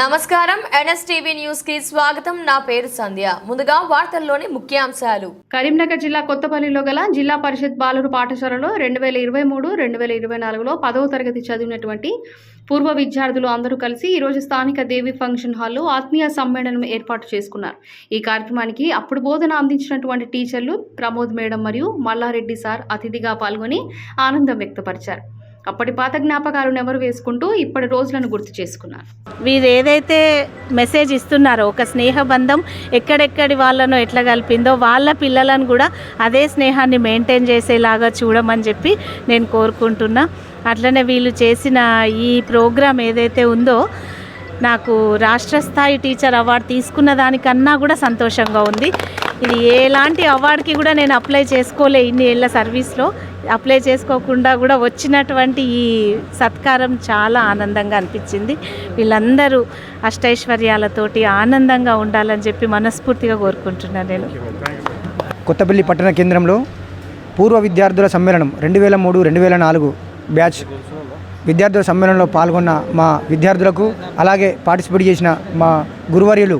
నమస్కారం. ఎన్ఎస్టీవీ న్యూస్కి స్వాగతం. నా పేరు సంధ్య. ముందుగా వార్తల్లోని ముఖ్యాంశాలు. కరీంనగర్ జిల్లా కొత్తపల్లిలో గల జిల్లా పరిషత్ బాలురు పాఠశాలలో రెండు వేల ఇరవై మూడు రెండు వేల ఇరవై నాలుగులో పదవ తరగతి చదివినటువంటి పూర్వ విద్యార్థులు అందరూ కలిసి ఈరోజు స్థానిక దేవి ఫంక్షన్ హాల్లో ఆత్మీయ సమ్మేళనం ఏర్పాటు చేసుకున్నారు. ఈ కార్యక్రమానికి అప్పుడు బోధన అందించినటువంటి టీచర్లు ప్రమోద్ మేడం మరియు మల్లారెడ్డి సార్ అతిథిగా పాల్గొని ఆనందం వ్యక్తపరిచారు. అప్పటి పాత జ్ఞాపకాలు నెమరు వేసుకుంటూ ఇప్పటి రోజులను గుర్తు చేసుకున్నారు. వీరు ఏదైతే మెసేజ్ ఇస్తున్నారో ఒక స్నేహ బంధం ఎక్కడెక్కడి వాళ్ళను ఎట్లా కలిపిందో వాళ్ళ పిల్లలను కూడా అదే స్నేహాన్ని మెయింటైన్ చేసేలాగా చూడమని చెప్పి నేను కోరుకుంటున్నా. అట్లనే వీళ్ళు చేసిన ఈ ప్రోగ్రాం ఏదైతే ఉందో నాకు రాష్ట్ర స్థాయి టీచర్ అవార్డు తీసుకున్న దానికన్నా కూడా సంతోషంగా ఉంది. ఇది ఎలాంటి అవార్డుకి కూడా నేను అప్లై చేసుకోలే ఇన్ని ఏళ్ళ సర్వీస్లో. అప్లై చేసుకోకుండా కూడా వచ్చినటువంటి ఈ సత్కారం చాలా ఆనందంగా అనిపించింది. వీళ్ళందరూ అష్టైశ్వర్యాలతోటి ఆనందంగా ఉండాలని చెప్పి మనస్ఫూర్తిగా కోరుకుంటున్నాను నేను. కొత్తపల్లి పట్టణ కేంద్రంలో పూర్వ విద్యార్థుల సమ్మేళనం రెండు వేల మూడు రెండు వేల నాలుగు బ్యాచ్ విద్యార్థుల సమ్మేళనంలో పాల్గొన్న మా విద్యార్థులకు అలాగే పార్టిసిపేట్ చేసిన మా గురువర్యులు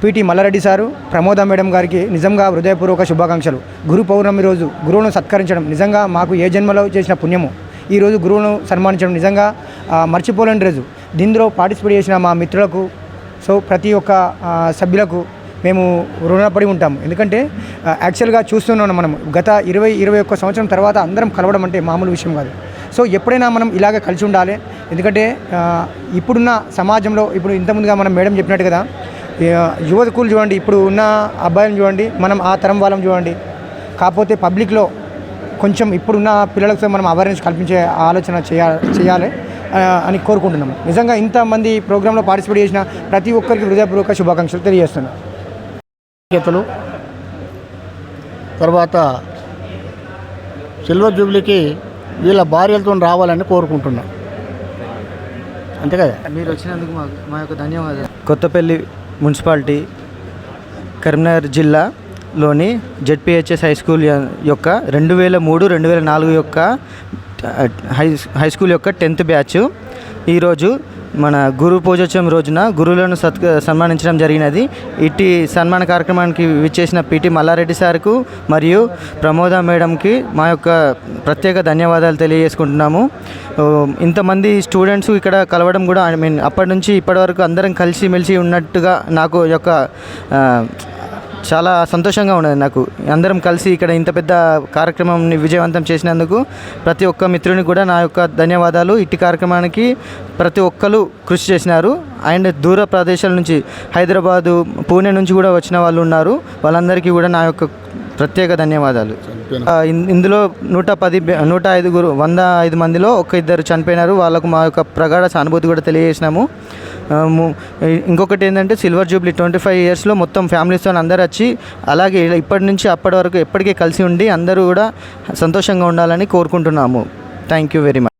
PT Mallareddy sir Pramoda madam గారికి నిజంగా హృదయపూర్వక శుభాకాంక్షలు. గురు పౌర్ణమి రోజు గురువును సత్కరించడం నిజంగా మాకు ఏ జన్మలో చేసిన పుణ్యము. ఈరోజు గురువును సన్మానించడం నిజంగా మర్చిపోలేని రోజు. దీనిలో పార్టిసిపేట్ చేసిన మా మిత్రులకు సో ప్రతి ఒక్క సభ్యులకు మేము రుణపడి ఉంటాము. ఎందుకంటే యాక్చువల్గా చూస్తున్నాం మనం గత ఇరవై ఇరవై ఒక్క సంవత్సరం తర్వాత అందరం కలవడం అంటే మామూలు విషయం కాదు. సో ఎప్పుడైనా మనం ఇలాగ కలిసి ఉండాలి. ఎందుకంటే ఇప్పుడున్న సమాజంలో ఇప్పుడు ఇంతకుముందుగా మనం మేడం చెప్పినట్టు కదా ఆ, యువకులు చూడండి ఇప్పుడు ఉన్న అబ్బాయిలను చూడండి మనం ఆ తరం వాళ్ళని చూడండి. కాకపోతే పబ్లిక్లో కొంచెం ఇప్పుడున్న పిల్లలకు మనం అవేర్నెస్ కల్పించే ఆలోచన చేయ చేయాలి అని కోరుకుంటున్నాము నిజంగా ఇంతమంది ప్రోగ్రాంలో పార్టిసిపేట్ చేసిన ప్రతి ఒక్కరికి హృదయపూర్వక శుభాకాంక్షలు తెలియజేస్తున్నాను. తర్వాత సిల్వర్ జూబ్లీకి వీళ్ళ భార్యలతో రావాలని కోరుకుంటున్నా. అంతే కదా? మీరు వచ్చినందుకు మాకు మా యొక్క ధన్యవాదాలు. కొత్తపల్లి మున్సిపాలిటీ కరీంనగర్ జిల్లాలోని జెడ్పిహెచ్ఎస్ హై స్కూల్ యొక్క రెండు వేల మూడు రెండు వేల నాలుగు యొక్క హై హై స్కూల్ యొక్క టెన్త్ బ్యాచ్. ఈరోజు మన గురు పూజోత్సవం రోజున గురువులను సత్ సన్మానించడం జరిగినది. ఇట్టి సన్మాన కార్యక్రమానికి విచ్చేసిన పిటి మల్లారెడ్డి సార్కు మరియు ప్రమోద మేడంకి మా యొక్క ప్రత్యేక ధన్యవాదాలు తెలియజేసుకుంటున్నాము. ఇంతమంది స్టూడెంట్స్ ఇక్కడ కలవడం కూడా ఐ మీన్ అప్పటి నుంచి ఇప్పటి వరకు అందరం కలిసిమెలిసి ఉన్నట్టుగా నాకు యొక్క చాలా సంతోషంగా ఉన్నది నాకు. అందరం కలిసి ఇక్కడ ఇంత పెద్ద కార్యక్రమంని విజయవంతం చేసినందుకు ప్రతి ఒక్క మిత్రునికి కూడా నా యొక్క ధన్యవాదాలు. ఇట్టి కార్యక్రమానికి ప్రతి ఒక్కరు కృషి చేసినారు. అండ్ దూర ప్రదేశాల నుంచి హైదరాబాదు పూణే నుంచి కూడా వచ్చిన వాళ్ళు ఉన్నారు. వాళ్ళందరికీ కూడా నా యొక్క ప్రత్యేక ధన్యవాదాలు. ఇందులో నూట పది నూట ఐదుగురు వంద ఐదు మందిలో ఒక ఇద్దరు చనిపోయినారు. వాళ్ళకు మా యొక్క ప్రగాఢ సానుభూతి కూడా తెలియజేసినాము. ఇంకొకటి ఏంటంటే సిల్వర్ జూబ్లీ ట్వంటీ ఫైవ్ ఇయర్స్లో మొత్తం ఫ్యామిలీస్తో అందరు వచ్చి అలాగే ఇప్పటి నుంచి అప్పటి వరకు ఎప్పటికీ కలిసి ఉండి అందరూ కూడా సంతోషంగా ఉండాలని కోరుకుంటున్నాము. Thank you very much